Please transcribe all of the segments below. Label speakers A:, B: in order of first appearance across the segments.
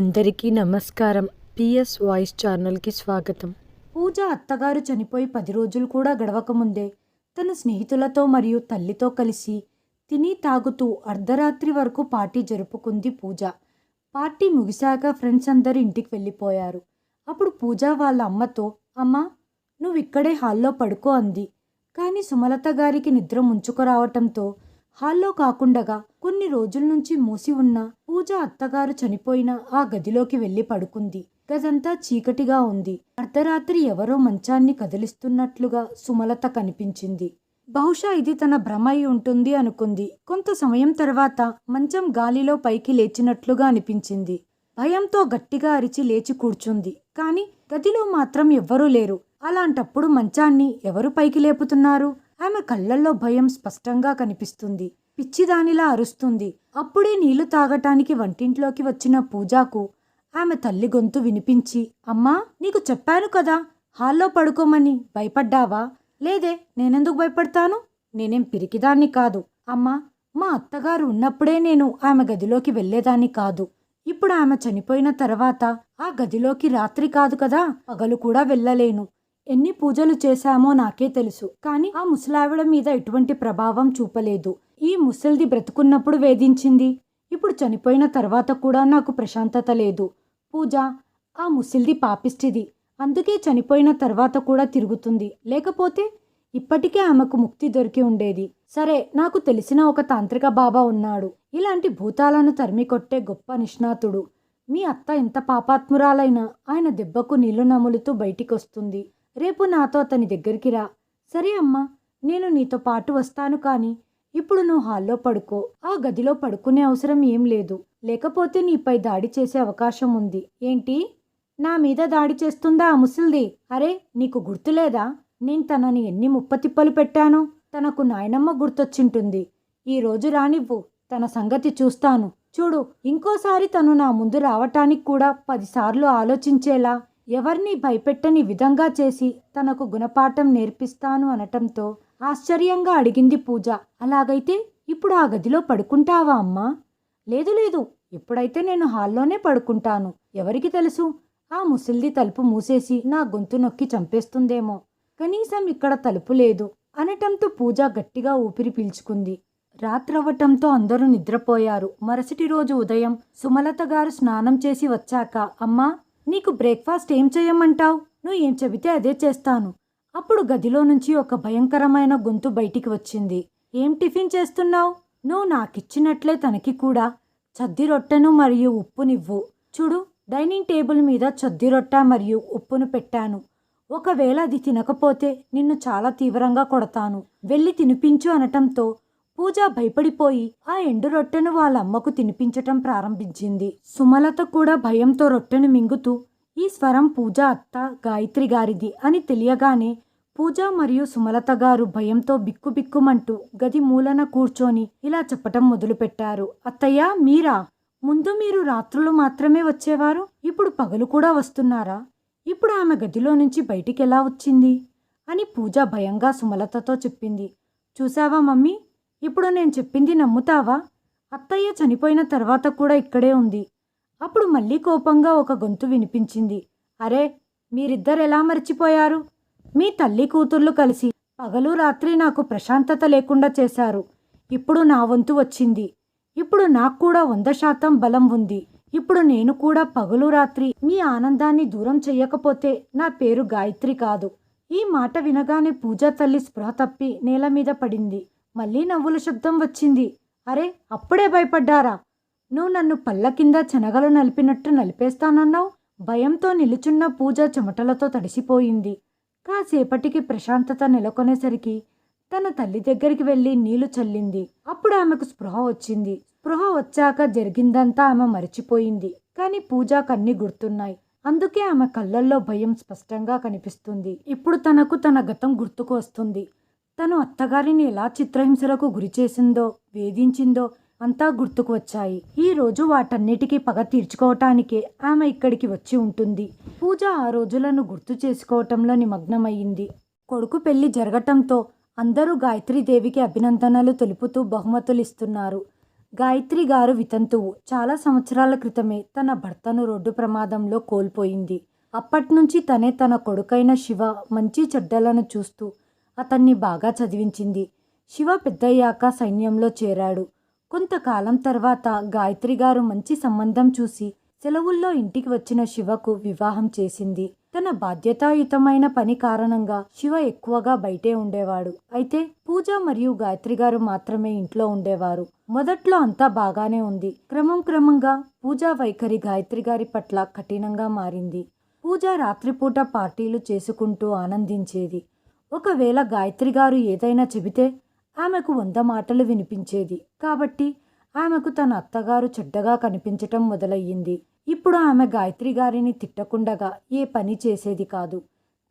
A: అందరికీ నమస్కారం. PS voice ఛానల్కి స్వాగతం.
B: పూజ అత్తగారు చనిపోయి పది రోజులు కూడా గడవకముందే తన స్నేహితులతో మరియు తల్లితో కలిసి తిని తాగుతూ అర్ధరాత్రి వరకు పార్టీ జరుపుకుంది పూజ. పార్టీ ముగిశాక ఫ్రెండ్స్ అందరు ఇంటికి వెళ్ళిపోయారు. అప్పుడు పూజ వాళ్ళ అమ్మతో అమ్మా నువ్వు ఇక్కడే హాల్లో పడుకో అంది. కానీ సుమలత గారికి నిద్ర ముంచుకురావటంతో హాల్లో కాకుండగా కొన్ని రోజుల నుంచి మూసి ఉన్న పూజ అత్తగారు చనిపోయిన ఆ గదిలోకి వెళ్ళి పడుకుంది. గదంతా చీకటిగా ఉంది. అర్ధరాత్రి ఎవరో మంచాన్ని కదిలిస్తున్నట్లుగా సుమలత కనిపించింది. బహుశా ఇది తన భ్రమై ఉంటుంది అనుకుంది. కొంత సమయం తర్వాత మంచం గాలిలో పైకి లేచినట్లుగా అనిపించింది. భయంతో గట్టిగా అరిచి లేచి కూర్చుంది. కాని గదిలో మాత్రం ఎవ్వరూ లేరు. అలాంటప్పుడు మంచాన్ని ఎవరు పైకి లేపుతున్నారు? ఆమె కళ్ళల్లో భయం స్పష్టంగా కనిపిస్తుంది. పిచ్చిదానిలా అరుస్తుంది. అప్పుడే నీళ్ళు తాగటానికి వంటింట్లోకి వచ్చిన పూజాకు ఆమె తల్లి గొంతు వినిపించి అమ్మా నీకు చెప్పాను కదా హాల్లో పడుకోమని. భయపడ్డావా? లేదే నేనెందుకు భయపడతాను? నేనేం పిరికిదాన్ని కాదు. అమ్మా మా అత్తగారు ఉన్నప్పుడే నేను ఆమె గదిలోకి వెళ్ళేదాన్ని కాదు. ఇప్పుడు ఆమె చనిపోయిన తర్వాత ఆ గదిలోకి రాత్రి కాదు కదా పగలు కూడా వెళ్ళలేను. ఎన్ని పూజలు చేశామో నాకే తెలుసు. కానీ ఆ ముసలావిడ మీద ఎటువంటి ప్రభావం చూపలేదు. ఈ ముసలిది బ్రతుకున్నప్పుడు వేధించింది. ఇప్పుడు చనిపోయిన తర్వాత కూడా నాకు ప్రశాంతత లేదు. పూజ ఆ ముసలిది పాపిష్టిది. అందుకే చనిపోయిన తర్వాత కూడా తిరుగుతుంది. లేకపోతే ఇప్పటికే ఆమెకు ముక్తి దొరికి ఉండేది. సరే నాకు తెలిసిన ఒక తాంత్రిక బాబా ఉన్నాడు. ఇలాంటి భూతాలను తరిమి కొట్టే గొప్ప నిష్ణాతుడు. మీ అత్త ఎంత పాపాత్మురాలైనా ఆయన దెబ్బకు నీళ్ళు నములుతూ బయటికొస్తుంది. రేపు నాతో అతని దగ్గరికి రా. సరే అమ్మా నేను నీతో పాటు వస్తాను కానీ ఇప్పుడు నువ్వు హాల్లో పడుకో. ఆ గదిలో పడుకునే అవసరం ఏం లేదు. లేకపోతే నీపై దాడి చేసే అవకాశం ఉంది. ఏంటి? నా మీద దాడి చేస్తుందా ఆ ముసల్ది? అరే నీకు గుర్తులేదా? నేను తనని ఎన్ని ముప్పతిప్పలు పెట్టానో? తనకు నాయనమ్మ గుర్తొచ్చింటుంది. ఈ రోజు రానివ్వు తన సంగతి చూస్తాను. చూడు ఇంకోసారి తను నా ముందు రావటానికి కూడా పదిసార్లు ఆలోచించేలా. ఎవరిని భయపెట్టని విధంగా చేసి తనకు గుణపాఠం నేర్పిస్తాను అనటంతో ఆశ్చర్యంగా అడిగింది పూజ. అలాగైతే ఇప్పుడు ఆ గదిలో పడుకుంటావా అమ్మా? లేదు లేదు. ఇప్పుడైతే నేను హాల్లోనే పడుకుంటాను. ఎవరికి తెలుసు? ఆ ముసిల్ది తలుపు మూసేసి నా గొంతు నొక్కి చంపేస్తుందేమో. కనీసం ఇక్కడ తలుపు లేదు అనటంతో పూజ గట్టిగా ఊపిరి పీల్చుకుంది. రాత్రవ్వటంతో అందరూ నిద్రపోయారు. మరుసటి రోజు ఉదయం సుమలత గారు స్నానం చేసి వచ్చాక అమ్మా నీకు బ్రేక్ఫాస్ట్ ఏం చేయమంటావు? నువ్వు ఏం చెబితే అదే చేస్తాను. అప్పుడు గదిలో నుంచి ఒక భయంకరమైన గొంతు బయటికి వచ్చింది. ఏం టిఫిన్ చేస్తున్నావు? నువ్వు నాకిచ్చినట్లే తనకి కూడా. చద్ది రొట్టెను మరియు ఉప్పునివ్వు. చూడు డైనింగ్ టేబుల్ మీద చద్ది రొట్ట మరియు ఉప్పును పెట్టాను. ఒకవేళ అది తినకపోతే నిన్ను చాలా తీవ్రంగా కొడతాను. వెళ్ళి తినిపించు అనటంతో పూజ భయపడిపోయి ఆ ఎండు రొట్టెను వాళ్ళ అమ్మకు తినిపించటం ప్రారంభించింది. సుమలత కూడా భయంతో రొట్టెను మింగుతూ ఈ స్వరం పూజ అత్త గాయత్రి గారిది అని తెలియగానే పూజ మరియు సుమలత గారు భయంతో బిక్కుబిక్కుమంటూ గది మూలన కూర్చొని ఇలా చెప్పటం మొదలుపెట్టారు. అత్తయ్య మీరా? ముందు మీరు రాత్రులు మాత్రమే వచ్చేవారు? ఇప్పుడు పగలు కూడా వస్తున్నారా? ఇప్పుడు ఆమె గదిలో నుంచి బయటికి ఎలా వచ్చింది? అని పూజ భయంగా సుమలతతో చెప్పింది. చూసావా మమ్మీ? ఇప్పుడు నేను చెప్పింది నమ్ముతావా? అత్తయ్య చనిపోయిన తర్వాత కూడా ఇక్కడే ఉంది. అప్పుడు మళ్ళీ కోపంగా ఒక గొంతు వినిపించింది. అరే మీరిద్దరు ఎలా మర్చిపోయారు? మీ తల్లి కూతుర్లు కలిసి పగలు రాత్రి నాకు ప్రశాంతత లేకుండా చేశారు. ఇప్పుడు నా వంతు వచ్చింది. ఇప్పుడు నాకు కూడా వంద శాతం బలం ఉంది. ఇప్పుడు నేను కూడా పగలు రాత్రి మీ ఆనందాన్ని దూరం చెయ్యకపోతే నా పేరు గాయత్రి కాదు. ఈ మాట వినగానే పూజా తల్లి స్పృహ తప్పి నేల మీద పడింది. మళ్ళీ నవ్వుల శబ్దం వచ్చింది. అరే అప్పుడే భయపడ్డారా? నువ్వు నన్ను పళ్ళ కింద చెనగలు నలిపినట్టు నలిపేస్తానన్నావు? భయంతో నిలుచున్న పూజ చెమటలతో తడిసిపోయింది. కాసేపటికి ప్రశాంతత నెలకొనేసరికి తన తల్లి దగ్గరికి వెళ్ళి నీళ్ళు చల్లింది. అప్పుడు ఆమెకు స్పృహ వచ్చింది. స్పృహ వచ్చాక జరిగిందంతా ఆమె మరిచిపోయింది. కానీ పూజ కన్ని గుర్తున్నాయి. అందుకే ఆమె కళ్ళల్లో భయం స్పష్టంగా కనిపిస్తుంది. ఇప్పుడు తనకు తన గతం గుర్తుకు వస్తుంది. తను అత్తగారిని ఎలా చిత్రహింసలకు గురి చేసిందో వేధించిందో అంతా గుర్తుకు వచ్చాయి. ఈ రోజు వాటన్నిటికీ పగ తీర్చుకోవటానికే ఆమె ఇక్కడికి వచ్చి ఉంటుంది. పూజ ఆ రోజులను గుర్తు చేసుకోవటంలో నిమగ్నమయ్యింది. కొడుకు పెళ్ళి జరగటంతో అందరూ గాయత్రీదేవికి అభినందనలు తెలుపుతూ బహుమతులు ఇస్తున్నారు గాయత్రి గారు వితంతువు. చాలా సంవత్సరాల క్రితమే తన భర్తను రోడ్డు ప్రమాదంలో కోల్పోయింది. అప్పట్నుంచి తనే తన కొడుకైన శివ మంచి చెడ్డలను చూస్తూ అతన్ని బాగా చదివించింది. శివ పెద్దయ్యాక సైన్యంలో చేరాడు. కొంతకాలం తర్వాత గాయత్రి గారు మంచి సంబంధం చూసి సెలవుల్లో ఇంటికి వచ్చిన శివకు వివాహం చేసింది. తన బాధ్యతాయుతమైన పని కారణంగా శివ ఎక్కువగా బయటే ఉండేవాడు. అయితే పూజ మరియు గాయత్రి గారు మాత్రమే ఇంట్లో ఉండేవారు. మొదట్లో అంతా బాగానే ఉంది. క్రమం క్రమంగా పూజా వైఖరి గాయత్రి గారి పట్ల కఠినంగా మారింది. పూజ రాత్రిపూట పార్టీలు చేసుకుంటూ ఆనందించేది. ఒకవేళ గాయత్రి గారు ఏదైనా చెబితే ఆమెకు వంద మాటలు వినిపించేది. కాబట్టి ఆమెకు తన అత్తగారు చెడ్డగా కనిపించటం మొదలయ్యింది. ఇప్పుడు ఆమె గాయత్రి గారిని తిట్టకుండగా ఏ పని చేసేది కాదు.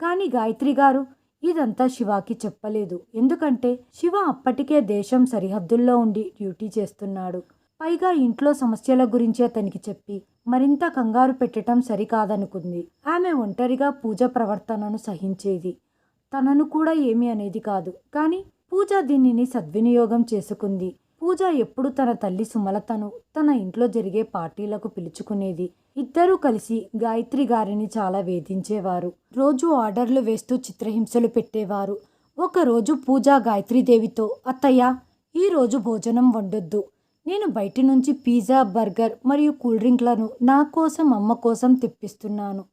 B: కానీ గాయత్రి గారు ఇదంతా శివాకి చెప్పలేదు. ఎందుకంటే శివ అప్పటికే దేశం సరిహద్దుల్లో ఉండి డ్యూటీ చేస్తున్నాడు. పైగా ఇంట్లో సమస్యల గురించి అతనికి చెప్పి మరింత కంగారు పెట్టడం సరికాదనుకుంది. ఆమె ఒంటరిగా పూజ ప్రవర్తనను సహించేది. తనను కూడా ఏమీ అనేది కాదు. కానీ పూజ దీనిని సద్వినియోగం చేసుకుంది. పూజ ఎప్పుడు తన తల్లి సుమలతను తన ఇంట్లో జరిగే పార్టీలకు పిలుచుకునేది. ఇద్దరూ కలిసి గాయత్రి గారిని చాలా వేధించేవారు. రోజు ఆర్డర్లు వేస్తూ చిత్రహింసలు పెట్టేవారు. ఒకరోజు పూజ గాయత్రీదేవితో అత్తయ్య ఈరోజు భోజనం వండొద్దు. నేను బయటి నుంచి పిజ్జా బర్గర్ మరియు కూల్ డ్రింక్లను నా కోసం అమ్మ కోసం తెప్పిస్తున్నాను.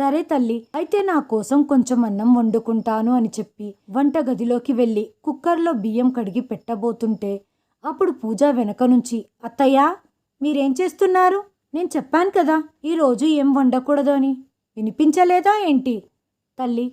B: సరే తల్లి అయితే నా కోసం కొంచెం అన్నం వండుకుంటాను అని చెప్పి వంట గదిలోకి వెళ్ళి కుక్కర్లో బియ్యం కడిగి పెట్టబోతుంటే అప్పుడు పూజ వెనక నుంచి అత్తయ్యా మీరేం చేస్తున్నారు? నేను చెప్పాను కదా ఈరోజు ఏం వండకూడదు అని. వినిపించలేదా ఏంటి? తల్లి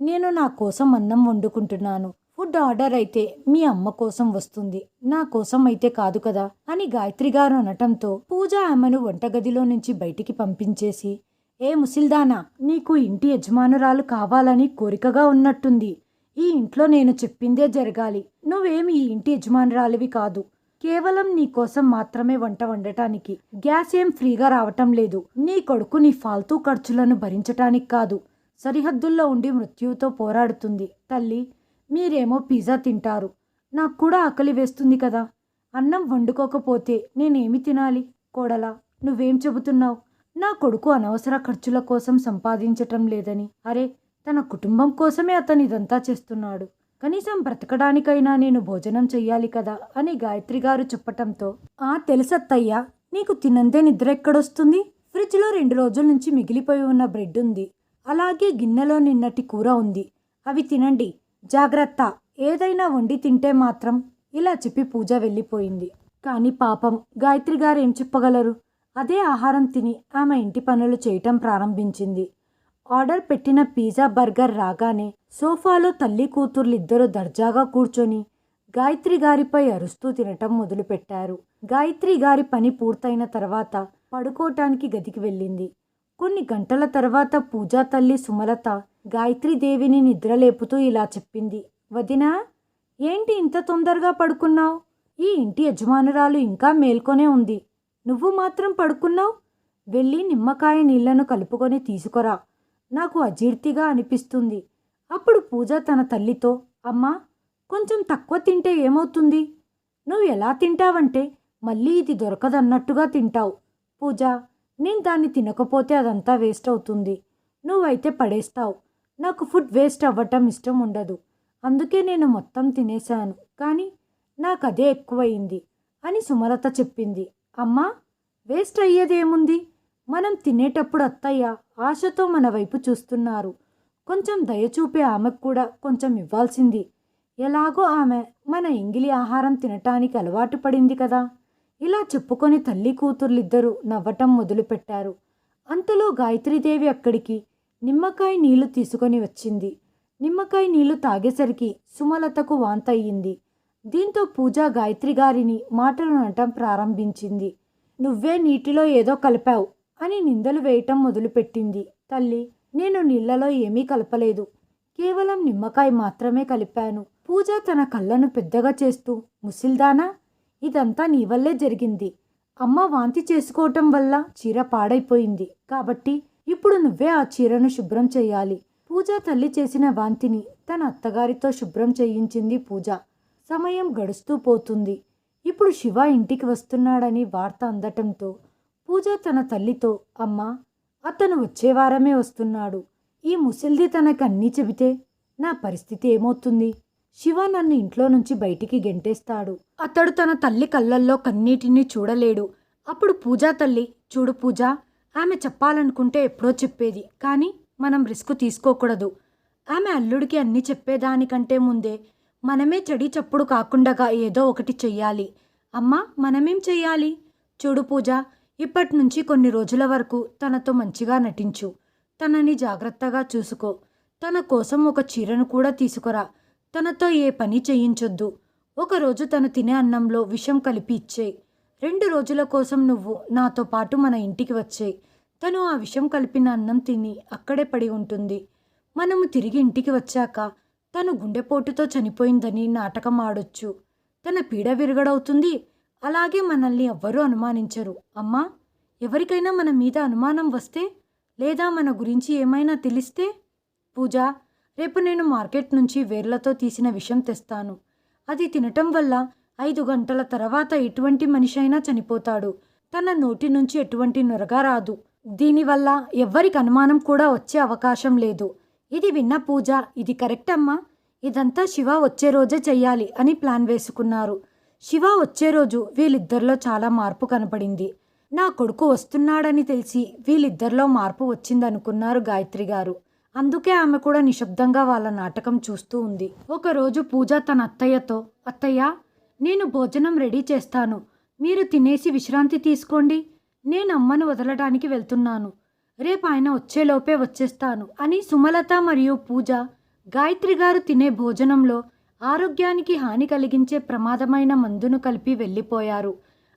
B: నేను నా కోసం అన్నం వండుకుంటున్నాను. ఫుడ్ ఆర్డర్ అయితే మీ అమ్మ కోసం వస్తుంది. నా కోసం అయితే కాదు కదా అని గాయత్రి గారు అనటంతో పూజ ఆమెను వంటగదిలో నుంచి బయటికి పంపించేసి ఏ ముసిల్దానా నీకు ఇంటి యజమానురాలు కావాలని కోరికగా ఉన్నట్టుంది. ఈ ఇంట్లో నేను చెప్పిందే జరగాలి. నువ్వేమి ఈ ఇంటి యజమానురాలివి కాదు. కేవలం నీ కోసం మాత్రమే వంట వండటానికి. గ్యాస్ ఏం ఫ్రీగా రావటం లేదు. నీ కొడుకు నీ ఫాల్తూ ఖర్చులను భరించటానికి కాదు. సరిహద్దుల్లో ఉండి మృత్యువుతో పోరాడుతుంది. తల్లి మీరేమో పిజ్జా తింటారు. నాకు కూడా ఆకలి వేస్తుంది కదా. అన్నం వండుకోకపోతే నేనేమి తినాలి? కోడలా నువ్వేం చెబుతున్నావు? నా కొడుకు అనవసర ఖర్చుల కోసం సంపాదించటం లేదని. అరే తన కుటుంబం కోసమే అతను ఇదంతా చేస్తున్నాడు. కనీసం బ్రతకడానికైనా నేను భోజనం చెయ్యాలి కదా అని గాయత్రి గారు చెప్పటంతో ఆ తెలుసత్తయ్యా నీకు తినందే నిద్ర ఎక్కడొస్తుంది? ఫ్రిడ్జ్లో రెండు రోజుల నుంచి మిగిలిపోయి ఉన్న బ్రెడ్ ఉంది. అలాగే గిన్నెలో నిన్నటి కూర ఉంది. అవి తినండి. జాగ్రత్త. ఏదైనా వండి తింటే మాత్రం. ఇలా చెప్పి పూజ వెళ్ళిపోయింది. కానీ పాపం గాయత్రి గారు ఏం చెప్పగలరు? అదే ఆహారం తిని ఆమె ఇంటి పనులు చేయటం ప్రారంభించింది. ఆర్డర్ పెట్టిన పిజ్జా బర్గర్ రాగానే సోఫాలో తల్లి కూతుర్లిద్దరూ దర్జాగా కూర్చొని గాయత్రి గారిపై అరుస్తూ తినటం మొదలుపెట్టారు. గాయత్రి గారి పని పూర్తయిన తర్వాత పడుకోటానికి గదికి వెళ్ళింది. కొన్ని గంటల తర్వాత పూజా తల్లి సుమలత గాయత్రీదేవిని నిద్రలేపుతూ ఇలా చెప్పింది. వదినా ఏంటి ఇంత తొందరగా పడుకున్నావు? ఈ ఇంటి యజమానురాలు ఇంకా మేల్కొనే ఉంది. నువ్వు మాత్రం పడుకున్నావు? వెళ్ళి నిమ్మకాయ నీళ్ళను కలుపుకొని తీసుకురా. నాకు అజీర్తిగా అనిపిస్తుంది. అప్పుడు పూజ తన తల్లితో అమ్మా కొంచెం తక్కువ తింటే ఏమవుతుంది? నువ్వు ఎలా తింటావంటే మళ్ళీ ఇది దొరకదన్నట్టుగా తింటావు. పూజ నేను దాన్ని తినకపోతే అదంతా వేస్ట్ అవుతుంది. నువ్వైతే పడేస్తావు. నాకు ఫుడ్ వేస్ట్ అవ్వటం ఇష్టం ఉండదు. అందుకే నేను మొత్తం తినేశాను. కానీ నాకు అదే ఎక్కువయింది అని సుమలత చెప్పింది. అమ్మా వేస్ట్ అయ్యేదేముంది మనం తినేటప్పుడు అత్తయ్య ఆశతో మన వైపు చూస్తున్నారు. కొంచెం దయచూపే ఆమెకు కూడా కొంచెం ఇవ్వాల్సింది. ఎలాగో ఆమె మన ఇంగిలి ఆహారం తినటానికి అలవాటు పడింది కదా. ఇలా చెప్పుకొని తల్లి కూతుర్లిద్దరూ నవ్వటం మొదలుపెట్టారు. అంతలో గాయత్రీదేవి అక్కడికి నిమ్మకాయ నీళ్ళు తీసుకొని వచ్చింది. నిమ్మకాయ నీళ్ళు తాగేసరికి సుమలతకు వాంతయ్యింది. దీంతో పూజ గాయత్రి గారిని మాటలు అనటం ప్రారంభించింది. నువ్వే నీటిలో ఏదో కలిపావు అని నిందలు వేయటం మొదలుపెట్టింది. తల్లి నేను నీళ్ళలో ఏమీ కలపలేదు. కేవలం నిమ్మకాయ మాత్రమే కలిపాను. పూజ తన కళ్ళను పెద్దగా చేస్తూ ముసిల్దానా ఇదంతా నీ వల్లే జరిగింది. అమ్మ వాంతి చేసుకోవటం వల్ల చీర పాడైపోయింది. కాబట్టి ఇప్పుడు నువ్వే ఆ చీరను శుభ్రం చేయాలి. పూజ తల్లి చేసిన వాంతిని తన అత్తగారితో శుభ్రం చేయించింది పూజ. సమయం గడుస్తూ పోతుంది. ఇప్పుడు శివ ఇంటికి వస్తున్నాడని వార్త అందటంతో పూజ తన తల్లితో అమ్మ అతను వచ్చే వారమే వస్తున్నాడు. ఈ ముసిల్ది తనకు అన్నీ చెబితే నా పరిస్థితి ఏమవుతుంది? శివ నన్ను ఇంట్లో నుంచి బయటికి గెంటేస్తాడు. అతడు తన తల్లి కళ్ళల్లో కన్నీటిని చూడలేడు. అప్పుడు పూజా తల్లి చూడు పూజ ఆమె చెప్పాలనుకుంటే ఎప్పుడో చెప్పేది కానీ మనం రిస్క్ తీసుకోకూడదు. ఆమె అల్లుడికి అన్నీ చెప్పేదానికంటే ముందే మనమే చెడి చప్పుడు కాకుండా ఏదో ఒకటి చెయ్యాలి. అమ్మా మనమేం చెయ్యాలి? చూడు పూజ ఇప్పటి నుంచి కొన్ని రోజుల వరకు తనతో మంచిగా నటించు. తనని జాగ్రత్తగా చూసుకో. తన కోసం ఒక చీరను కూడా తీసుకురా. తనతో ఏ పని చేయించొద్దు. ఒకరోజు తను తినే అన్నంలో విషం కలిపి ఇచ్చేయి. రెండు రోజుల కోసం నువ్వు నాతో పాటు మన ఇంటికి వచ్చేయి. తను ఆ విషం కలిపిన అన్నం తిని అక్కడే పడి ఉంటుంది. మనము తిరిగి ఇంటికి వచ్చాక తను గుండెపోటుతో చనిపోయిందని నాటకం ఆడొచ్చు. తన పీడ విరగడవుతుంది. అలాగే మనల్ని ఎవ్వరూ అనుమానించరు. అమ్మా ఎవరికైనా మన మీద అనుమానం వస్తే లేదా మన గురించి ఏమైనా తెలిస్తే పూజ రేపు నేను మార్కెట్ నుంచి వేర్లతో తీసిన విషం తెస్తాను. అది తినటం వల్ల ఐదు గంటల తర్వాత ఎటువంటి మనిషి అయినా చనిపోతాడు. తన నోటి నుంచి ఎటువంటి నొరగా రాదు. దీనివల్ల ఎవ్వరికి అనుమానం కూడా వచ్చే అవకాశం లేదు. ఇది విన్న పూజ ఇది కరెక్ట్ అమ్మా. ఇదంతా శివ వచ్చే రోజే చెయ్యాలి అని ప్లాన్ వేసుకున్నారు. శివ వచ్చే రోజు వీళ్ళిద్దరిలో చాలా మార్పు కనపడింది. నా కొడుకు వస్తున్నాడని తెలిసి వీళ్ళిద్దరిలో మార్పు వచ్చిందనుకున్నారు గాయత్రి గారు. అందుకే ఆమె కూడా నిశ్శబ్దంగా వాళ్ళ నాటకం చూస్తూ ఉంది. ఒకరోజు పూజ తన అత్తయ్యతో అత్తయ్య నేను భోజనం రెడీ చేస్తాను. మీరు తినేసి విశ్రాంతి తీసుకోండి. నేను అమ్మను వదలడానికి వెళ్తున్నాను. రేపు ఆయన వచ్చేలోపే వచ్చేస్తాను అని సుమలత మరియు పూజ గాయత్రి గారు తినే భోజనంలో ఆరోగ్యానికి హాని కలిగించే ప్రమాదమైన మందును కలిపి వెళ్ళిపోయారు.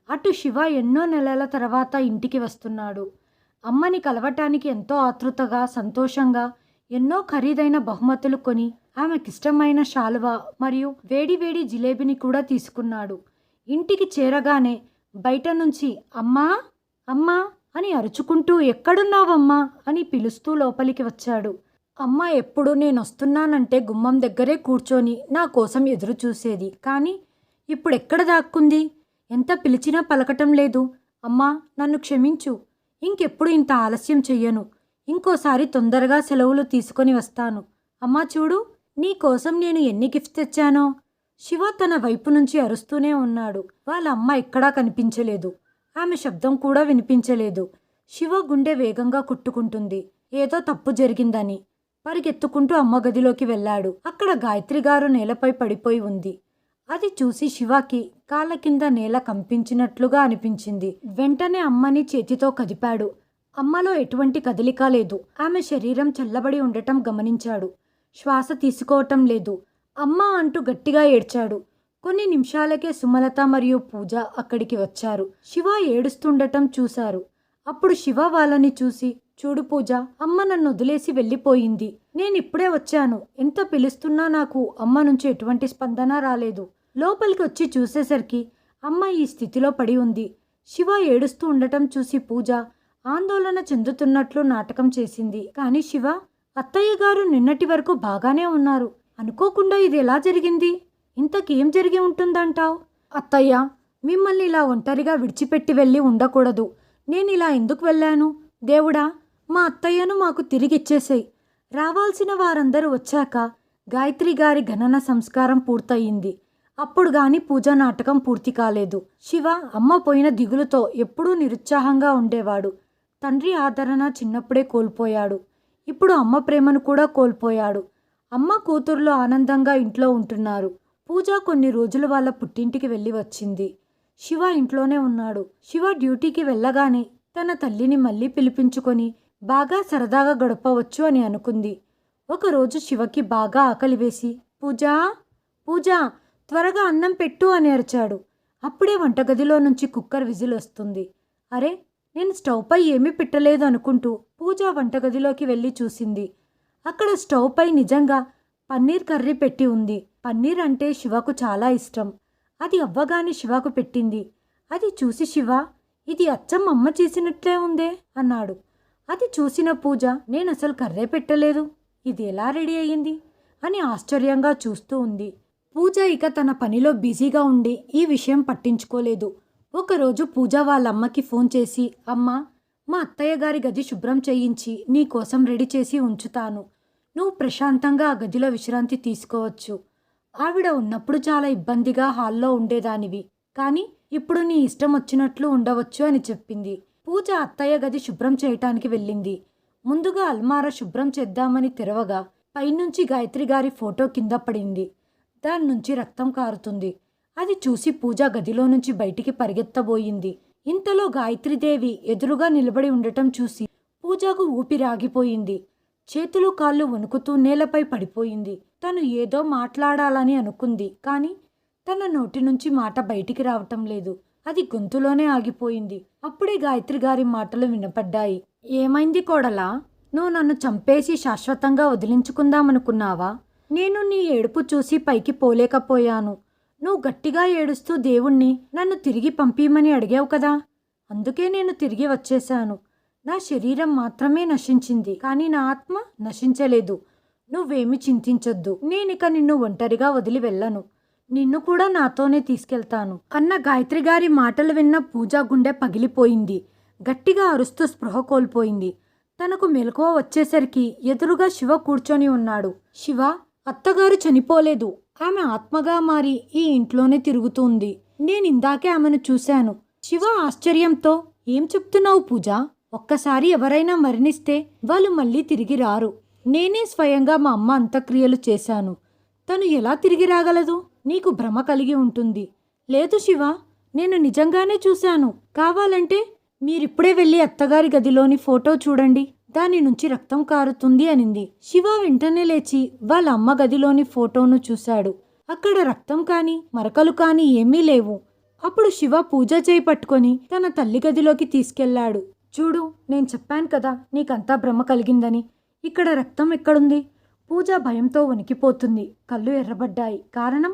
B: అటు శివ ఎన్నో నెలల తర్వాత ఇంటికి వస్తున్నాడు. అమ్మని కలవటానికి ఎంతో ఆతృతగా సంతోషంగా ఎన్నో ఖరీదైన బహుమతులు కొని ఆమెకిష్టమైన శాలువ మరియు వేడివేడి జిలేబిని కూడా తీసుకున్నాడు. ఇంటికి చేరగానే బయట నుంచి అమ్మా! అమ్మా! అని అరుచుకుంటూ ఎక్కడున్నావమ్మా? అని పిలుస్తూ లోపలికి వచ్చాడు. అమ్మ ఎప్పుడు నేను వస్తున్నానంటే గుమ్మం దగ్గరే కూర్చొని నా కోసం ఎదురు చూసేది. కానీ ఇప్పుడు ఎక్కడ దాక్కుంది? ఎంత పిలిచినా పలకటం లేదు. అమ్మా నన్ను క్షమించు. ఇంకెప్పుడు ఇంత ఆలస్యం చెయ్యను. ఇంకోసారి తొందరగా సెలవులు తీసుకొని వస్తాను. అమ్మా చూడు నీ కోసం నేను ఎన్ని గిఫ్ట్ తెచ్చానో. శివ తన వైపు నుంచి అరుస్తూనే ఉన్నాడు. వాళ్ళ అమ్మ ఎక్కడా కనిపించలేదు. ఆమె శబ్దం కూడా వినిపించలేదు. శివ గుండె వేగంగా కొట్టుకుంటుంది. ఏదో తప్పు జరిగిందని. పరిగెత్తుకుంటూ అమ్మ గదిలోకి వెళ్ళాడు. అక్కడ గాయత్రి గారు నేలపై పడిపోయి ఉంది. అది చూసి శివకి కాళ్ళ కింద నేల కంపించినట్లుగా అనిపించింది. వెంటనే అమ్మని చేతితో కదిపాడు. అమ్మలో ఎటువంటి కదలిక లేదు. ఆమె శరీరం చల్లబడి ఉండటం గమనించాడు. శ్వాస తీసుకోవటం లేదు. అమ్మ అంటూ గట్టిగా ఏడ్చాడు. కొన్ని నిమిషాలకే సుమలత మరియు పూజ అక్కడికి వచ్చారు. శివ ఏడుస్తుండటం చూశారు. అప్పుడు శివ వాళ్ళని చూసి చూడు పూజ అమ్మ నన్ను వదిలేసి వెళ్ళిపోయింది. నేను ఇప్పుడే వచ్చాను. ఎంత పిలుస్తున్నా నాకు అమ్మ నుంచి ఎటువంటి స్పందన రాలేదు. లోపలికి వచ్చి చూసేసరికి అమ్మ ఈ స్థితిలో పడి ఉంది. శివ ఏడుస్తూ ఉండటం చూసి పూజ ఆందోళన చెందుతున్నట్లు నాటకం చేసింది. కానీ శివ అత్తయ్య గారు నిన్నటి వరకు బాగానే ఉన్నారు. అనుకోకుండా ఇది ఎలా జరిగింది? ఇంతకేం జరిగి ఉంటుందంటావ్? అత్తయ్య మిమ్మల్ని ఇలా ఒంటరిగా విడిచిపెట్టి వెళ్ళి ఉండకూడదు. నేను ఇలా ఎందుకు వెళ్ళాను? దేవుడా మా అత్తయ్యను మాకు తిరిగిచ్చేసేయి. రావాల్సిన వారందరూ వచ్చాక గాయత్రి గారి గణన సంస్కారం పూర్తయింది. అప్పుడు గాని పూజా నాటకం పూర్తి కాలేదు. శివ అమ్మ పోయిన దిగులుతో ఎప్పుడూ నిరుత్సాహంగా ఉండేవాడు. తండ్రి ఆదరణ చిన్నప్పుడే కోల్పోయాడు. ఇప్పుడు అమ్మ ప్రేమను కూడా కోల్పోయాడు. అమ్మ కూతుర్లు ఆనందంగా ఇంట్లో ఉంటున్నారు. పూజ కొన్ని రోజులు వాళ్ళ పుట్టింటికి వెళ్ళి వచ్చింది. శివ ఇంట్లోనే ఉన్నాడు. శివ డ్యూటీకి వెళ్ళగానే తన తల్లిని మళ్ళీ పిలిపించుకొని బాగా సరదాగా గడపవచ్చు అని అనుకుంది. ఒకరోజు శివకి బాగా ఆకలి వేసి పూజా పూజా త్వరగా అన్నం పెట్టు అని అరిచాడు. అప్పుడే వంటగదిలో నుంచి కుక్కర్ విజిల్ వస్తుంది. అరే నేను స్టవ్పై ఏమీ పెట్టలేదు అనుకుంటూ పూజ వంటగదిలోకి వెళ్ళి చూసింది. అక్కడ స్టవ్పై నిజంగా పన్నీర్ కర్రీ పెట్టి ఉంది. పన్నీర్ అంటే శివకు చాలా ఇష్టం. అది అవ్వగానే శివకు పెట్టింది. అది చూసి శివ ఇది అచ్చం అమ్మ చేసినట్లే ఉందే అన్నాడు. అది చూసిన పూజ నేను అసలు కర్రే పెట్టలేదు. ఇది ఎలా రెడీ అయ్యింది? అని ఆశ్చర్యంగా చూస్తూ ఉంది. పూజ ఇక తన పనిలో బిజీగా ఉండి ఈ విషయం పట్టించుకోలేదు. ఒకరోజు పూజ వాళ్ళ అమ్మకి ఫోన్ చేసి అమ్మ మా అత్తయ్య గారి గది శుభ్రం చేయించి నీ కోసం రెడీ చేసి ఉంచుతాను. నువ్వు ప్రశాంతంగా ఆ గదిలో విశ్రాంతి తీసుకోవచ్చు. ఆవిడ ఉన్నప్పుడు చాలా ఇబ్బందిగా హాల్లో ఉండేదానివి. కానీ ఇప్పుడు నీ ఇష్టం వచ్చినట్లు ఉండవచ్చు అని చెప్పింది. పూజ అత్తయ్య గది శుభ్రం చేయటానికి వెళ్ళింది. ముందుగా అల్మారా శుభ్రం చేద్దామని తెరవగా పైనుంచి గాయత్రి గారి ఫోటో కింద పడింది. దాని నుంచి రక్తం కారుతుంది. అది చూసి పూజ గదిలో నుంచి బయటికి పరిగెత్తబోయింది. ఇంతలో గాయత్రీదేవి ఎదురుగా నిలబడి ఉండటం చూసి పూజకు ఊపిరాగిపోయింది చేతులు కాళ్ళు వణుకుతూ నేలపై పడిపోయింది. తను ఏదో మాట్లాడాలని అనుకుంది కానీ తన నోటి నుంచి మాట బయటికి రావటం లేదు. అది గొంతులోనే ఆగిపోయింది. అప్పుడే గాయత్రి గారి మాటలు వినపడ్డాయి. ఏమైంది కోడలా? నువ్వు నన్ను చంపేసి శాశ్వతంగా వదిలించుకుందామనుకున్నావా? నేను నీ ఏడుపు చూసి పైకి పోలేకపోయాను. నువ్వు గట్టిగా ఏడుస్తూ దేవుణ్ణి నన్ను తిరిగి పంపిమని అడిగావు కదా? అందుకే నేను తిరిగి వచ్చేశాను. నా శరీరం మాత్రమే నశించింది కానీ నా ఆత్మ నశించలేదు. నువ్వేమి చింతించొద్దు. నేనిక నిన్ను ఒంటరిగా వదిలి వెళ్ళను. నిన్ను కూడా నాతోనే తీసుకెళ్తాను. అన్న గాయత్రి గారి మాటలు విన్న పూజా గుండె పగిలిపోయింది. గట్టిగా అరుస్తూ స్పృహ కోల్పోయింది. తనకు మెలకువ వచ్చేసరికి ఎదురుగా శివ కూర్చొని ఉన్నాడు. శివ అత్తగారు చనిపోలేదు. ఆమె ఆత్మగా మారి ఈ ఇంట్లోనే తిరుగుతుంది. నేనిందాకే ఆమెను చూశాను. శివ ఆశ్చర్యంతో ఏం చెప్తున్నావు పూజ? ఒక్కసారి ఎవరైనా మరణిస్తే వాళ్ళు మళ్ళీ తిరిగి రారు. నేనే స్వయంగా మా అమ్మ అంత్యక్రియలు చేశాను. తను ఎలా తిరిగి రాగలదు? నీకు భ్రమ కలిగి ఉంటుంది. లేదు శివ నేను నిజంగానే చూశాను. కావాలంటే మీరిప్పుడే వెళ్ళి అత్తగారి గదిలోని ఫోటో చూడండి. దాని నుంచి రక్తం కారుతుంది అనింది. శివ వెంటనే లేచి వాళ్ళ అమ్మ గదిలోని ఫోటోను చూశాడు. అక్కడ రక్తం కాని మరకలు కాని ఏమీ లేవు. అప్పుడు శివ పూజ చేయి పట్టుకొని తన తల్లి గదిలోకి తీసుకెళ్ళాడు చూడు నేను చెప్పాను కదా నీకంతా భ్రమ కలిగిందని. ఇక్కడ రక్తం ఎక్కడుంది? పూజ భయంతో వణికిపోతుంది. కళ్ళు ఎర్రబడ్డాయి. కారణం?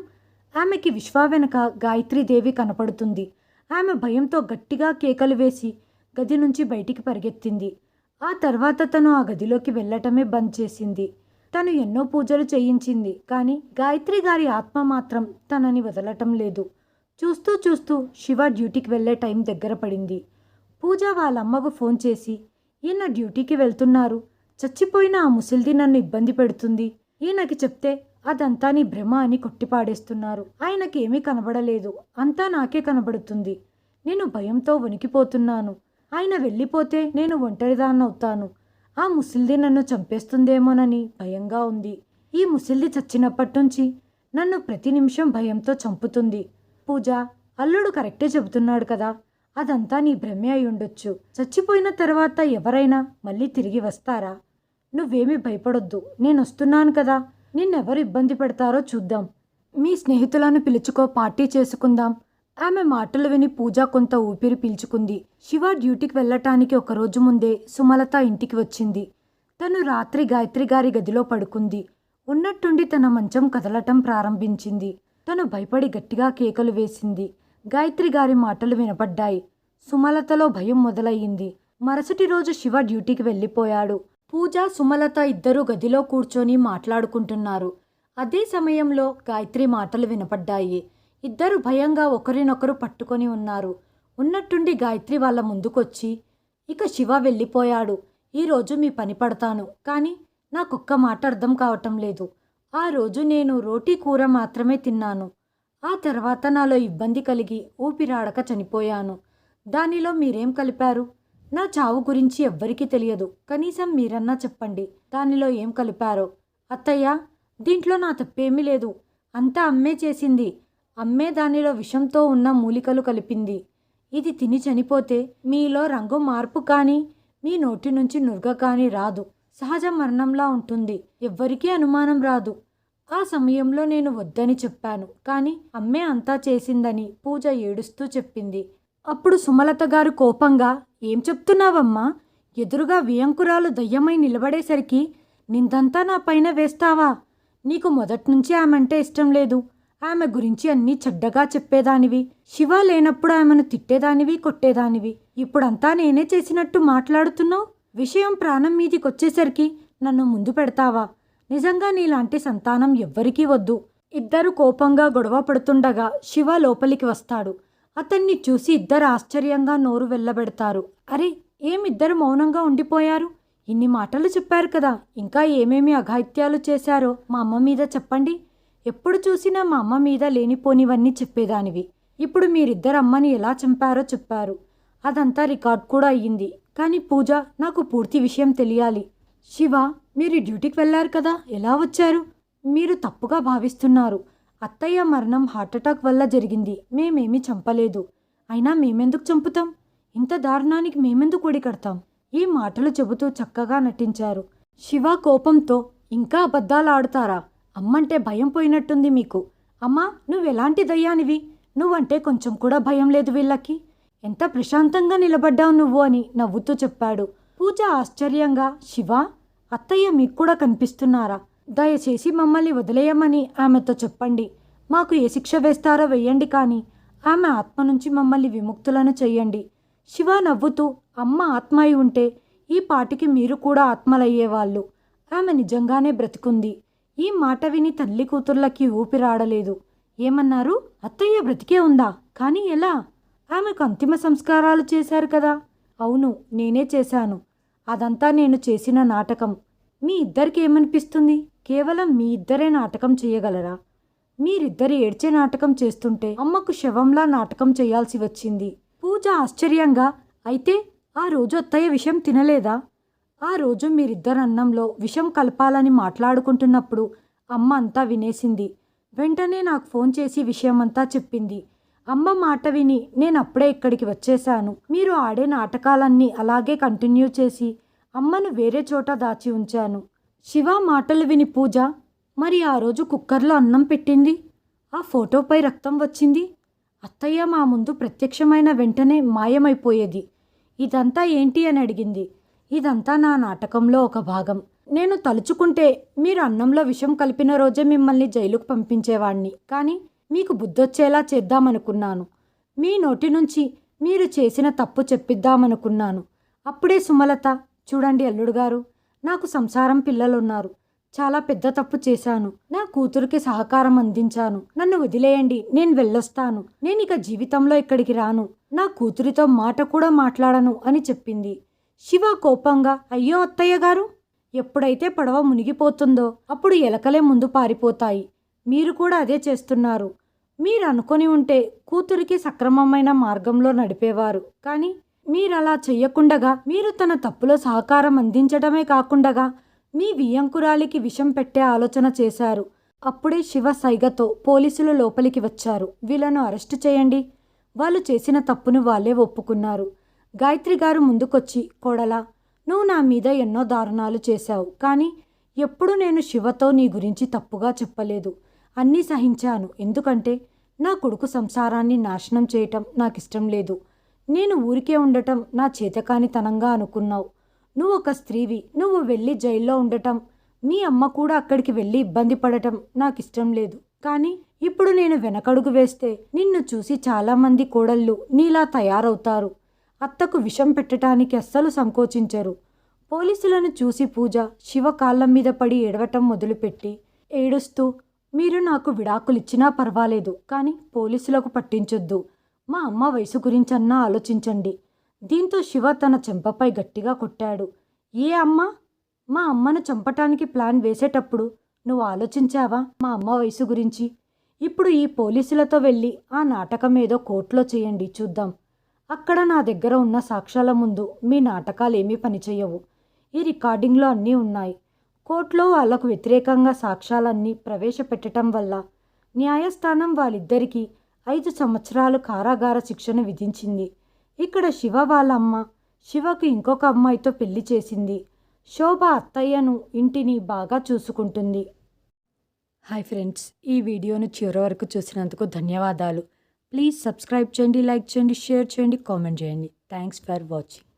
B: ఆమెకి విశ్వా వెనక గాయత్రీదేవి కనపడుతుంది. ఆమె భయంతో గట్టిగా కేకలు వేసి గది నుంచి బయటికి పరిగెత్తింది. ఆ తర్వాత తను ఆ గదిలోకి వెళ్ళటమే బంద్ చేసింది. తను ఎన్నో పూజలు చేయించింది కానీ గాయత్రి గారి ఆత్మ మాత్రం తనని వదలటం లేదు. చూస్తూ చూస్తూ శివ డ్యూటీకి వెళ్ళే టైం దగ్గర పడింది. పూజ వాళ్ళ అమ్మకు ఫోన్ చేసి ఈయన డ్యూటీకి వెళ్తున్నారు. చచ్చిపోయిన ఆ ముసిల్ది నన్ను ఇబ్బంది పెడుతుంది. ఈయనకి చెప్తే అదంతా నీ భ్రమ అని కొట్టిపాడేస్తున్నారు. ఏమీ కనబడలేదు. అంతా నాకే కనబడుతుంది. నేను భయంతో వణికిపోతున్నాను. ఆయన వెళ్ళిపోతే నేను ఒంటరిదాన్నవుతాను. ఆ ముసిల్ది నన్ను చంపేస్తుందేమోనని భయంగా ఉంది. ఈ ముసిల్ది చచ్చినప్పటి నుంచి నన్ను ప్రతి నిమిషం భయంతో చంపుతుంది. పూజ అల్లుడు కరెక్టే చెబుతున్నాడు కదా. అదంతా నీ భ్రమే అయి ఉండొచ్చు చచ్చిపోయిన తర్వాత ఎవరైనా మళ్ళీ తిరిగి వస్తారా? నువ్వేమీ భయపడొద్దు. నేను వస్తున్నాను కదా. నిన్నెవరు ఇబ్బంది పెడతారో చూద్దాం. మీ స్నేహితులను పిలుచుకో పార్టీ చేసుకుందాం. ఆమె మాటలు విని పూజ కొంత ఊపిరి పీల్చుకుంది. శివ డ్యూటీకి వెళ్ళటానికి ఒకరోజు ముందే సుమలత ఇంటికి వచ్చింది. తను రాత్రి గాయత్రి గారి గదిలో పడుకుంది. ఉన్నట్టుండి తన మంచం కదలటం ప్రారంభించింది. తను భయపడి గట్టిగా కేకలు వేసింది. గాయత్రి గారి మాటలు వినపడ్డాయి. సుమలతలో భయం మొదలయ్యింది. మరుసటి రోజు శివ డ్యూటీకి వెళ్ళిపోయాడు. పూజ సుమలత ఇద్దరూ గదిలో కూర్చొని మాట్లాడుకుంటున్నారు. అదే సమయంలో గాయత్రి మాటలు వినపడ్డాయి. ఇద్దరు భయంగా ఒకరినొకరు పట్టుకొని ఉన్నారు. ఉన్నట్టుండి గాయత్రి వాళ్ళ ముందుకొచ్చి ఇక శివ వెళ్ళిపోయాడు. ఈరోజు మీ పని పడతాను. కానీ నాకొక్క మాట అర్థం కావటం లేదు. ఆ రోజు నేను రోటీ కూర మాత్రమే తిన్నాను. ఆ తర్వాత నాలో ఇబ్బంది కలిగి ఊపిరాడక చనిపోయాను. దానిలో మీరేం కలిపారు? నా చావు గురించి ఎవ్వరికీ తెలియదు. కనీసం మీరన్నా చెప్పండి. దానిలో ఏం కలిపారో? అత్తయ్య దీంట్లో నా తప్పేమీ లేదు. అంతా అమ్మే చేసింది. అమ్మే దానిలో విషంతో ఉన్న మూలికలు కలిపింది. ఇది తిని చనిపోతే మీలో రంగు మార్పు కానీ మీ నోటి నుంచి నుర్గ కానీ రాదు. సహజ మరణంలా ఉంటుంది. ఎవ్వరికీ అనుమానం రాదు. ఆ సమయంలో నేను వద్దని చెప్పాను. కానీ అమ్మే అంతా చేసిందని పూజ ఏడుస్తూ చెప్పింది. అప్పుడు సుమలత గారు కోపంగా ఏం చెప్తున్నావమ్మా? ఎదురుగా వియంకురాలు దయ్యమై నిలబడేసరికి నిందంతా నా పైన వేస్తావా? నీకు మొదట్నుంచి ఆమెంటే ఇష్టం లేదు. ఆమె గురించి అన్నీ చెడ్డగా చెప్పేదానివి. శివ లేనప్పుడు ఆమెను తిట్టేదానివి కొట్టేదానివి. ఇప్పుడంతా నేనే చేసినట్టు మాట్లాడుతున్నావు? విషయం ప్రాణం మీదికొచ్చేసరికి నన్ను ముందు పెడతావా? నిజంగా నీలాంటి సంతానం ఎవ్వరికీ వద్దు. ఇద్దరు కోపంగా గొడవ పడుతుండగా శివ లోపలికి వస్తాడు. అతన్ని చూసి ఇద్దరు ఆశ్చర్యంగా నోరు వెళ్ళబెడతారు అరే ఏమిద్దరు మౌనంగా ఉండిపోయారు? ఇన్ని మాటలు చెప్పారు కదా. ఇంకా ఏమేమి అఘాయిత్యాలు చేశారో మా అమ్మ మీద చెప్పండి. ఎప్పుడు చూసినా మా అమ్మ మీద లేనిపోనివన్నీ చెప్పేదానివి. ఇప్పుడు మీరిద్దరు అమ్మని ఎలా చంపారో చెప్పారు. అదంతా రికార్డ్ కూడా అయ్యింది. కానీ పూజ నాకు పూర్తి విషయం తెలియాలి. శివ మీరు డ్యూటీకి వెళ్ళారు కదా ఎలా వచ్చారు? మీరు తప్పుగా భావిస్తున్నారు. అత్తయ్య మరణం హార్ట్అటాక్ వల్ల జరిగింది. మేమేమీ చంపలేదు. అయినా మేమెందుకు చంపుతాం? ఇంత దారుణానికి మేమెందుకు ఒడికడతాం ఈ మాటలు చెబుతూ చక్కగా నటించారు. శివ కోపంతో ఇంకా అబద్ధాలు ఆడుతారా? అమ్మంటే భయం పోయినట్టుంది మీకు. అమ్మా నువ్వెలాంటి దయ్యానివి? నువ్వంటే కొంచెం కూడా భయం లేదు వీళ్ళకి. ఎంత ప్రశాంతంగా నిలబడ్డావు నువ్వు అని నవ్వుతూ చెప్పాడు. పూజ ఆశ్చర్యంగా శివ అత్తయ్య మీకు కూడా కనిపిస్తున్నారా? దయచేసి మమ్మల్ని వదిలేయమని ఆమెతో చెప్పండి. మాకు ఏ శిక్ష వేస్తారో వెయ్యండి కానీ ఆమె ఆత్మ నుంచి మమ్మల్ని విముక్తులను చెయ్యండి. శివ నవ్వుతూ అమ్మ ఆత్మ అయి ఉంటే ఈ పాటికి మీరు కూడా ఆత్మలయ్యేవాళ్ళు. ఆమె నిజంగానే బ్రతికుంది. ఈ మాట విని తల్లి కూతుర్లకి ఊపిరాడలేదు. ఏమన్నారు? అత్తయ్య బ్రతికే ఉందా? కానీ ఎలా? ఆమెకు అంతిమ సంస్కారాలు చేశారు కదా. అవును నేనే చేశాను. అదంతా నేను చేసిన నాటకం. మీ ఇద్దరికి ఏమనిపిస్తుంది? కేవలం మీ ఇద్దరే నాటకం చేయగలరా? మీరిద్దరు ఏడ్చే నాటకం చేస్తుంటే అమ్మకు శవంలా నాటకం చేయాల్సి వచ్చింది. పూజ ఆశ్చర్యంగా అయితే ఆ రోజు అత్తయ్య విషం తినలేదా? ఆ రోజు మీరిద్దరు అన్నంలో విషం కలపాలని మాట్లాడుకుంటున్నప్పుడు అమ్మ అంతా వినేసింది. వెంటనే నాకు ఫోన్ చేసి విషయమంతా చెప్పింది. అమ్మ మాట విని నేను అప్పుడే ఇక్కడికి వచ్చేశాను. మీరు ఆడే నాటకాలన్నీ అలాగే కంటిన్యూ చేసి అమ్మను వేరే చోట దాచి ఉంచాను. శివ మాటలు విని పూజ మరి ఆ రోజు కుక్కర్లో అన్నం పెట్టింది? ఆ ఫోటోపై రక్తం వచ్చింది? అత్తయ్య మా ముందు ప్రత్యక్షమైన వెంటనే మాయమైపోయేది. ఇదంతా ఏంటి అని అడిగింది. ఇదంతా నా నాటకంలో ఒక భాగం. నేను తలుచుకుంటే మీరు అన్నంలో విషం కలిపిన రోజే మిమ్మల్ని జైలుకు పంపించేవాణ్ణి. కానీ మీకు బుద్ధొచ్చేలా చేద్దామనుకున్నాను. మీ నోటి నుంచి మీరు చేసిన తప్పు చెప్పిద్దామనుకున్నాను. అప్పుడే సుమలత చూడండి అల్లుడు గారు నాకు సంసారం పిల్లలున్నారు. చాలా పెద్ద తప్పు చేశాను. నా కూతురికి సహకారం అందించాను. నన్ను వదిలేయండి నేను వెళ్ళొస్తాను. నేను ఇక జీవితంలో ఇక్కడికి రాను. నా కూతురితో మాట కూడా మాట్లాడను అని చెప్పింది. శివ కోపంగా అయ్యో అత్తయ్య గారు ఎప్పుడైతే పడవ మునిగిపోతుందో అప్పుడు ఎలకలే ముందు పారిపోతాయి. మీరు కూడా అదే చేస్తున్నారు. మీరు అనుకొని ఉంటే కూతురికి సక్రమమైన మార్గంలో నడిపేవారు. కానీ మీరు అలా చెయ్యకుండగా మీరు తన తప్పులో సహకారం అందించడమే కాకుండగా మీ వియ్యంకురాలికి విషం పెట్టే ఆలోచన చేశారు. అప్పుడే శివ సైగతో పోలీసులు లోపలికి వచ్చారు. వీళ్ళను అరెస్టు చేయండి. వాళ్ళు చేసిన తప్పును వాళ్ళే ఒప్పుకున్నారు. గాయత్రి గారు ముందుకొచ్చి కోడలా నువ్వు నా మీద ఎన్నో దారుణాలు చేశావు. కానీ ఎప్పుడు నేను శివతో నీ గురించి తప్పుగా చెప్పలేదు. అన్నీ సహించాను. ఎందుకంటే నా కొడుకు సంసారాన్ని నాశనం చేయటం నాకు ఇష్టం లేదు. నేను ఊరికే ఉండటం నా చేతకానితనంగా అనుకున్నావు. నువ్వు ఒక స్త్రీవి. నువ్వు వెళ్ళి జైల్లో ఉండటం మీ అమ్మ కూడా అక్కడికి వెళ్ళి ఇబ్బంది పడటం నాకు ఇష్టం లేదు. కానీ ఇప్పుడు నేను వెనకడుగు వేస్తే నిన్ను చూసి చాలామంది కోడళ్ళు నీలా తయారవుతారు. అత్తకు విషం పెట్టడానికి అస్సలు సంకోచించరు. పోలీసులను చూసి పూజ శివ కాళ్ళం మీద పడి ఏడవటం మొదలుపెట్టి ఏడుస్తూ మీరు నాకు విడాకులిచ్చినా పర్వాలేదు కానీ పోలీసులకు పట్టించొద్దు. మా అమ్మ వయసు గురించన్నా ఆలోచించండి. దీంతో శివ తన చెంపపై గట్టిగా కొట్టాడు. ఏ అమ్మ? మా అమ్మను చంపటానికి ప్లాన్ వేసేటప్పుడు నువ్వు ఆలోచించావా మా అమ్మ వయసు గురించి? ఇప్పుడు ఈ పోలీసులతో వెళ్ళి ఆ నాటకం ఏదో కోర్టులో చేయండి చూద్దాం. అక్కడ నా దగ్గర ఉన్న సాక్ష్యాల ముందు మీ నాటకాలు ఏమీ పనిచేయవు. ఈ రికార్డింగ్లో అన్నీ ఉన్నాయి. కోర్టులో వాళ్ళకు వ్యతిరేకంగా సాక్ష్యాలన్నీ ప్రవేశపెట్టడం వల్ల న్యాయస్థానం వాళ్ళిద్దరికీ ఐదు సంవత్సరాలు కారాగార శిక్షను విధించింది. ఇక్కడ శివ వాళ్ళ అమ్మ శివకు ఇంకొక అమ్మాయితో పెళ్ళి చేసింది. శోభ అత్తయ్యను ఇంటిని బాగా చూసుకుంటుంది. హాయ్ ఫ్రెండ్స్ ఈ వీడియోను చివరి వరకు చూసినందుకు ధన్యవాదాలు. ప్లీజ్ సబ్స్క్రైబ్ చేయండి లైక్ చేయండి షేర్ చేయండి కామెంట్ చేయండి. Thanks for watching.